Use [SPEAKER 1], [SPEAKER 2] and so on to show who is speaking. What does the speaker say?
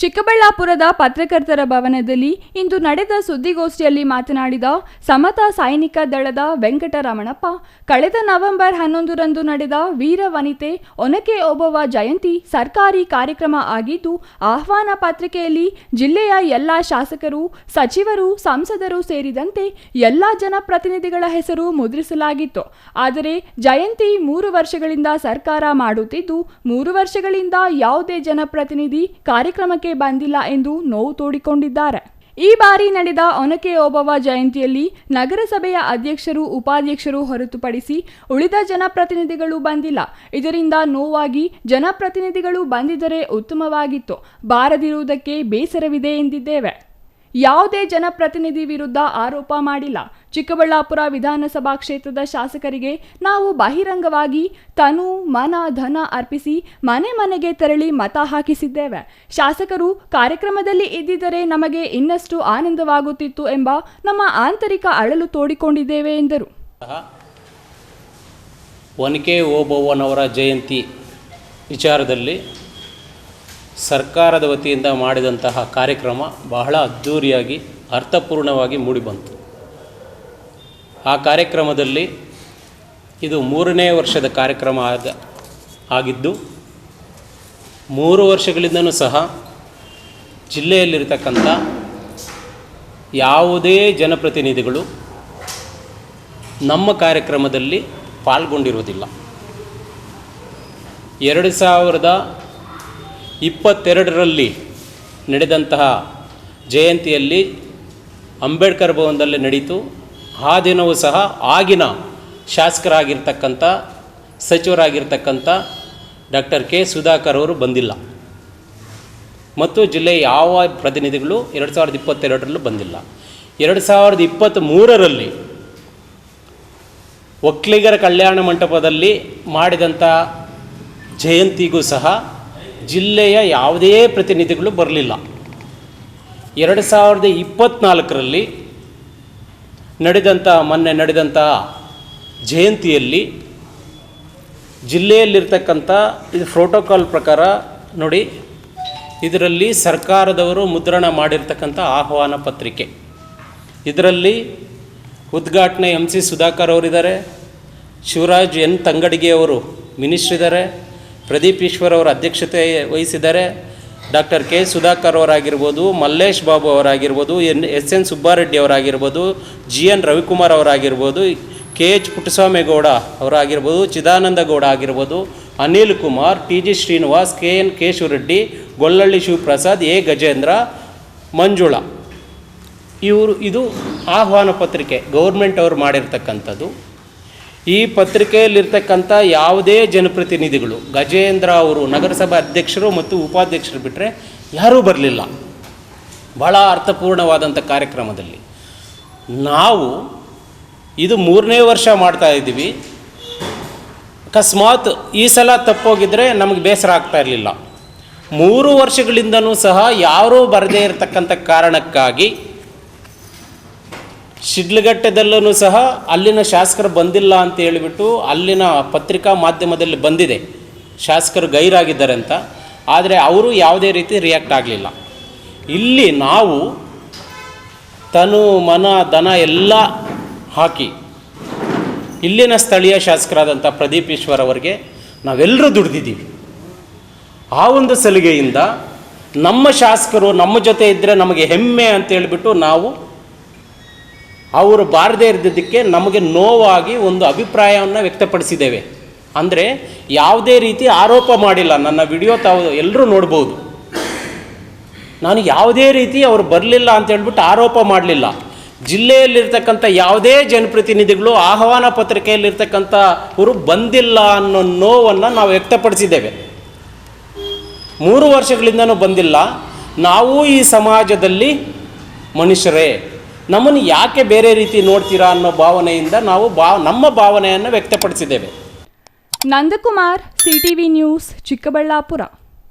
[SPEAKER 1] ಚಿಕ್ಕಬಳ್ಳಾಪುರದ ಪತ್ರಕರ್ತರ ಭವನದಲ್ಲಿ ಇಂದು ನಡೆದ ಸುದ್ದಿಗೋಷ್ಠಿಯಲ್ಲಿ ಮಾತನಾಡಿದ ಸಮತಾ ಸೈನಿಕ ದಳದ ವೆಂಕಟರಮಣಪ್ಪ, ಕಳೆದ ನವೆಂಬರ್ ಹನ್ನೊಂದರಂದು ನಡೆದ ವೀರ ವನಿತೆ ಒನಕೆ ಓಬವ್ವ ಜಯಂತಿ ಸರ್ಕಾರಿ ಕಾರ್ಯಕ್ರಮ ಆಗಿದ್ದು, ಆಹ್ವಾನ ಪತ್ರಿಕೆಯಲ್ಲಿ ಜಿಲ್ಲೆಯ ಎಲ್ಲ ಶಾಸಕರು, ಸಚಿವರು, ಸಂಸದರು ಸೇರಿದಂತೆ ಎಲ್ಲ ಜನಪ್ರತಿನಿಧಿಗಳ ಹೆಸರು ಮುದ್ರಿಸಲಾಗಿತ್ತು. ಆದರೆ ಜಯಂತಿ ಮೂರು ವರ್ಷಗಳಿಂದ ಸರ್ಕಾರ ಮಾಡುತ್ತಿದ್ದು, ಮೂರು ವರ್ಷಗಳಿಂದ ಯಾವುದೇ ಜನಪ್ರತಿನಿಧಿ ಕಾರ್ಯಕ್ರಮಕ್ಕೆ ಬಂದಿಲ್ಲ ಎಂದು ನೋವು ತೋಡಿಕೊಂಡಿದ್ದಾರೆ. ಈ ಬಾರಿ ನಡೆದ ಒನಕೆ ಓಬವ್ವ ಜಯಂತಿಯಲ್ಲಿ ನಗರಸಭೆಯ ಅಧ್ಯಕ್ಷರು, ಉಪಾಧ್ಯಕ್ಷರು ಹೊರತುಪಡಿಸಿ ಉಳಿದ ಜನಪ್ರತಿನಿಧಿಗಳು ಬಂದಿಲ್ಲ. ಇದರಿಂದ ನೋವಾಗಿ ಜನಪ್ರತಿನಿಧಿಗಳು ಬಂದಿದ್ದರೆ ಉತ್ತಮವಾಗಿತ್ತು. ಬಾರದಿರುವುದಕ್ಕೆ ಬೇಸರವಿದೆ ಎಂದಿದ್ದೇವೆ. ಯಾವುದೇ ಜನಪ್ರತಿನಿಧಿ ವಿರುದ್ಧ ಆರೋಪ ಮಾಡಿಲ್ಲ. ಚಿಕ್ಕಬಳ್ಳಾಪುರ ವಿಧಾನಸಭಾ ಕ್ಷೇತ್ರದ ಶಾಸಕರಿಗೆ ನಾವು ಬಹಿರಂಗವಾಗಿ ತನು ಮನ ಧನ ಅರ್ಪಿಸಿ ಮನೆ ಮನೆಗೆ ತೆರಳಿ ಮತ ಹಾಕಿಸಿದ್ದೇವೆ. ಶಾಸಕರು ಕಾರ್ಯಕ್ರಮದಲ್ಲಿ ಇದ್ದಿದ್ದರೆ ನಮಗೆ ಇನ್ನಷ್ಟು ಆನಂದವಾಗುತ್ತಿತ್ತು ಎಂಬ ನಮ್ಮ ಆಂತರಿಕ ಅಳಲು ತೋಡಿಕೊಂಡಿದ್ದೇವೆ ಎಂದರು.
[SPEAKER 2] ಒನಕೆ ಓಬವ್ವನವರ ಜಯಂತಿ ವಿಚಾರದಲ್ಲಿ ಸರ್ಕಾರದ ವತಿಯಿಂದ ಮಾಡಿದಂತಹ ಕಾರ್ಯಕ್ರಮ ಬಹಳ ಅದ್ಧೂರಿಯಾಗಿ ಅರ್ಥಪೂರ್ಣವಾಗಿ ಮೂಡಿಬಂತು. ಆ ಕಾರ್ಯಕ್ರಮದಲ್ಲಿ ಇದು ಮೂರನೇ ವರ್ಷದ ಕಾರ್ಯಕ್ರಮ ಆದ, ಆಗಿದ್ದು, ಮೂರು ವರ್ಷಗಳಿಂದನೂ ಸಹ ಜಿಲ್ಲೆಯಲ್ಲಿರತಕ್ಕಂಥ ಯಾವುದೇ ಜನಪ್ರತಿನಿಧಿಗಳು ನಮ್ಮ ಕಾರ್ಯಕ್ರಮದಲ್ಲಿ ಪಾಲ್ಗೊಂಡಿರುವುದಿಲ್ಲ. ಎರಡು ಸಾವಿರದ ಇಪ್ಪತ್ತೆರಡರಲ್ಲಿ ನಡೆದಂತಹ ಜಯಂತಿಯಲ್ಲಿ ಅಂಬೇಡ್ಕರ್ ಭವನದಲ್ಲಿ ನಡೀತು. ಆ ದಿನವೂ ಸಹ ಆಗಿನ ಶಾಸಕರಾಗಿರ್ತಕ್ಕಂಥ, ಸಚಿವರಾಗಿರ್ತಕ್ಕಂಥ ಡಾಕ್ಟರ್ ಕೆ ಸುಧಾಕರ್ ಅವರು ಬಂದಿಲ್ಲ. ಮತ್ತು ಜಿಲ್ಲೆಯ ಯಾವ ಪ್ರತಿನಿಧಿಗಳು ಎರಡು ಸಾವಿರದ ಇಪ್ಪತ್ತೆರಡರಲ್ಲೂ ಬಂದಿಲ್ಲ. ಎರಡು ಸಾವಿರದ ಇಪ್ಪತ್ತ್ಮೂರರಲ್ಲಿ ಒಕ್ಕಲಿಗರ ಕಲ್ಯಾಣ ಮಂಟಪದಲ್ಲಿ ಮಾಡಿದಂಥ ಜಯಂತಿಗೂ ಸಹ ಜಿಲ್ಲೆಯ ಯಾವುದೇ ಪ್ರತಿನಿಧಿಗಳು ಬರಲಿಲ್ಲ. ಎರಡು ಸಾವಿರದ ಇಪ್ಪತ್ತ್ನಾಲ್ಕರಲ್ಲಿ ನಡೆದಂಥ ಮೊನ್ನೆ ನಡೆದಂಥ ಜಯಂತಿಯಲ್ಲಿ ಜಿಲ್ಲೆಯಲ್ಲಿರ್ತಕ್ಕಂಥ ಇದು ಪ್ರೋಟೋಕಾಲ್ ಪ್ರಕಾರ ನೋಡಿ, ಇದರಲ್ಲಿ ಸರ್ಕಾರದವರು ಮುದ್ರಣ ಮಾಡಿರ್ತಕ್ಕಂಥ ಆಹ್ವಾನ ಪತ್ರಿಕೆ. ಇದರಲ್ಲಿ ಉದ್ಘಾಟನೆ ಎಂ ಸಿ ಸುಧಾಕರ್ ಅವರಿದ್ದಾರೆ, ಶಿವರಾಜ್ ಎನ್ ತಂಗಡಿಗೆ ಅವರು ಮಿನಿಸ್ಟ್ರಿದ್ದಾರೆ ಪ್ರದೀಪ್ ಈಶ್ವರ್ ಅವರ ಅಧ್ಯಕ್ಷತೆ ವಹಿಸಿದ್ದಾರೆ ಡಾಕ್ಟರ್ ಕೆ ಸುಧಾಕರ್ ಅವರಾಗಿರ್ಬೋದು, ಮಲ್ಲೇಶ್ ಬಾಬು ಅವರಾಗಿರ್ಬೋದು, ಎನ್ ಎಸ್ ಎನ್ ಸುಬ್ಬಾರೆಡ್ಡಿ ಅವರಾಗಿರ್ಬೋದು ಜಿ ಎನ್ ರವಿಕುಮಾರ್ ಅವರಾಗಿರ್ಬೋದು, ಕೆ ಎಚ್ ಪುಟ್ಟಸ್ವಾಮೇಗೌಡ ಅವರಾಗಿರ್ಬೋದು ಚಿದಾನಂದ ಗೌಡ ಆಗಿರ್ಬೋದು, Anil Kumar, T G Srinivas, K N Keshavareddy Gollahalli Shivaprasad, A Gajendra, Manjula. ಇವರು ಇದು ಆಹ್ವಾನ ಪತ್ರಿಕೆ, ಗೌರ್ಮೆಂಟ್ ಅವರು ಮಾಡಿರ್ತಕ್ಕಂಥದ್ದು. ಈ ಪತ್ರಿಕೆಯಲ್ಲಿರ್ತಕ್ಕಂಥ ಯಾವುದೇ ಜನಪ್ರತಿನಿಧಿಗಳು, ಗಜೇಂದ್ರ ಅವರು, ನಗರಸಭಾ ಅಧ್ಯಕ್ಷರು ಮತ್ತು ಉಪಾಧ್ಯಕ್ಷರು ಬಿಟ್ಟರೆ ಯಾರೂ ಬರಲಿಲ್ಲ. ಭಾಳ ಅರ್ಥಪೂರ್ಣವಾದಂಥ ಕಾರ್ಯಕ್ರಮದಲ್ಲಿ. ನಾವು ಇದು ಮೂರನೇ ವರ್ಷ ಮಾಡ್ತಾ ಇದ್ದೀವಿ. ಅಕಸ್ಮಾತ್ ಈ ಸಲ ತಪ್ಪೋಗಿದ್ರೆ ನಮಗೆ ಬೇಸರ ಆಗ್ತಾ ಇರಲಿಲ್ಲ. ಮೂರು ವರ್ಷಗಳಿಂದನೂ ಸಹ ಯಾರೂ ಬರದೇ ಇರತಕ್ಕಂಥ ಕಾರಣಕ್ಕಾಗಿ ಶಿಡ್ಲಘಟ್ಟದಲ್ಲೂ ಸಹ ಅಲ್ಲಿನ ಶಾಸಕರು ಬಂದಿಲ್ಲ ಅಂತ ಹೇಳಿಬಿಟ್ಟು ಅಲ್ಲಿನ ಪತ್ರಿಕಾ ಮಾಧ್ಯಮದಲ್ಲಿ ಬಂದಿದೆ. ಶಾಸಕರು ಗೈರಾಗಿದ್ದಾರೆ ಅಂತ ಆದರೆ ಅವರು ಯಾವುದೇ ರೀತಿ ರಿಯಾಕ್ಟ್ ಆಗಲಿಲ್ಲ. ಇಲ್ಲಿ ನಾವು ತನು, ಮನ, ದನ ಎಲ್ಲ ಹಾಕಿ ಇಲ್ಲಿನ ಸ್ಥಳೀಯ ಶಾಸಕರಾದಂಥ ಪ್ರದೀಪ್ ಈಶ್ವರ್ ಅವರಿಗೆ ನಾವೆಲ್ಲರೂ ದುಡ್ದಿದ್ದೀವಿ. ಆ ಒಂದು ಸಲಿಗೆಯಿಂದ ನಮ್ಮ ಶಾಸಕರು ನಮ್ಮ ಜೊತೆ ಇದ್ದರೆ ನಮಗೆ ಹೆಮ್ಮೆ ಅಂತ ಹೇಳಿಬಿಟ್ಟು ನಾವು ಅವರು ಬಾರದೇ ಇರದಿದ್ದಕ್ಕೆ ನಮಗೆ ನೋವಾಗಿ ಒಂದು ಅಭಿಪ್ರಾಯವನ್ನು ವ್ಯಕ್ತಪಡಿಸಿದ್ದೇವೆ. ಅಂದರೆ ಯಾವುದೇ ರೀತಿ ಆರೋಪ ಮಾಡಿಲ್ಲ. ನನ್ನ ವಿಡಿಯೋ ತಾವು ಎಲ್ಲರೂ ನೋಡ್ಬೋದು. ನಾನು ಯಾವುದೇ ರೀತಿ ಅವರು ಬರಲಿಲ್ಲ ಅಂತ ಹೇಳ್ಬಿಟ್ಟು ಆರೋಪ ಮಾಡಲಿಲ್ಲ. ಜಿಲ್ಲೆಯಲ್ಲಿರ್ತಕ್ಕಂಥ ಯಾವುದೇ ಜನಪ್ರತಿನಿಧಿಗಳು ಆಹ್ವಾನ ಪತ್ರಿಕೆಯಲ್ಲಿರ್ತಕ್ಕಂಥ ಅವರು ಬಂದಿಲ್ಲ ಅನ್ನೋ ನೋವನ್ನು ನಾವು ವ್ಯಕ್ತಪಡಿಸಿದ್ದೇವೆ. ಮೂರು ವರ್ಷಗಳಿಂದನೂ ಬಂದಿಲ್ಲ. ನಾವು ಈ ಸಮಾಜದಲ್ಲಿ ಮನುಷ್ಯರೇ. ನಮ್ಮನ್ನು ಯಾಕೆ ಬೇರೆ ರೀತಿ ನೋಡ್ತೀರಾ ಅನ್ನೋ ಭಾವನೆಯಿಂದ ನಾವು ಭಾವ ನಮ್ಮ ಭಾವನೆಯನ್ನು ವ್ಯಕ್ತಪಡಿಸಿದ್ದೇವೆ.
[SPEAKER 1] Nandakumar CTV news Chikkaballapura.